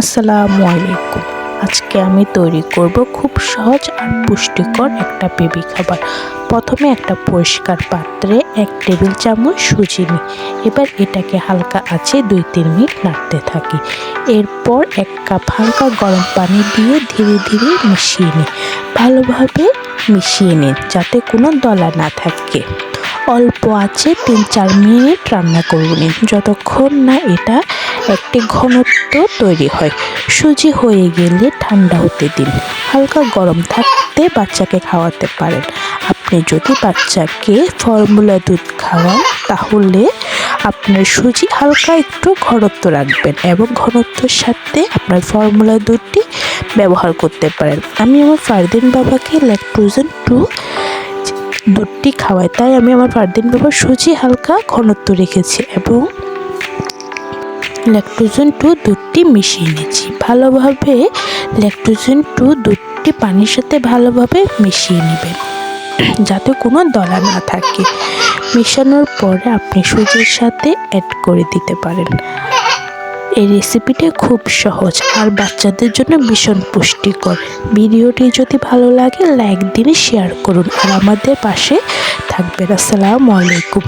আসসালামু আলাইকুম। আজকে আমি তৈরি করব খুব সহজ আর পুষ্টিকর একটা বেবি খাবার। প্রথমে একটা পরিষ্কার পাত্রে এক টেবিল চামচ সুজি নিই। এবার এটাকে হালকা আছে দুই তিন মিনিট নাড়তে থাকি। এরপর এক কাপ হালকা গরম পানি দিয়ে ধীরে ধীরে মিশিয়ে নিই। ভালোভাবে মিশিয়ে নিন যাতে কোনো দলা না থাকে। অল্প আছে তিন চার মিনিট রান্না করব নিন। যতক্ষণ না এটা একটি ঘনত্ব তৈরি হয়। সুজি হয়ে গেলে ঠান্ডা হতে দিন। হালকা গরম থাকতে বাচ্চাকে খাওয়াতে পারেন। আপনি যদি বাচ্চাকে ফর্মুলা দুধ খাওয়ান, তাহলে আপনার সুজি হালকা একটু ঘনত্ব রাখবেন এবং ঘনত্বের সাথে আপনার ফর্মুলা দুধটি ব্যবহার করতে পারেন। আমি আমার ফারদিন বাবাকে ল্যাকটোজেন টু দুধটি খাওয়াই, তাই আমি আমার ফারদিন বাবার সুজি হালকা ঘনত্ব রেখেছি এবং ল্যাকটোজেন টু দুধটি মিশিয়ে নিয়েছি ভালোভাবে ল্যাকটোজেন টু দুধটি পানির সাথে ভালোভাবে মিশিয়ে নেবেন, যাতে কোনো দলা না থাকে। মেশানোর পরে আপনি সুজির সাথে অ্যাড করে দিতে পারেন। এই রেসিপিটা খুব সহজ আর বাচ্চাদের জন্য ভীষণ পুষ্টিকর। ভিডিওটি যদি ভালো লাগে লাইক দিন শেয়ার করুন। আর আমাদের পাশে থাকবেন। আসসালামু আলাইকুম।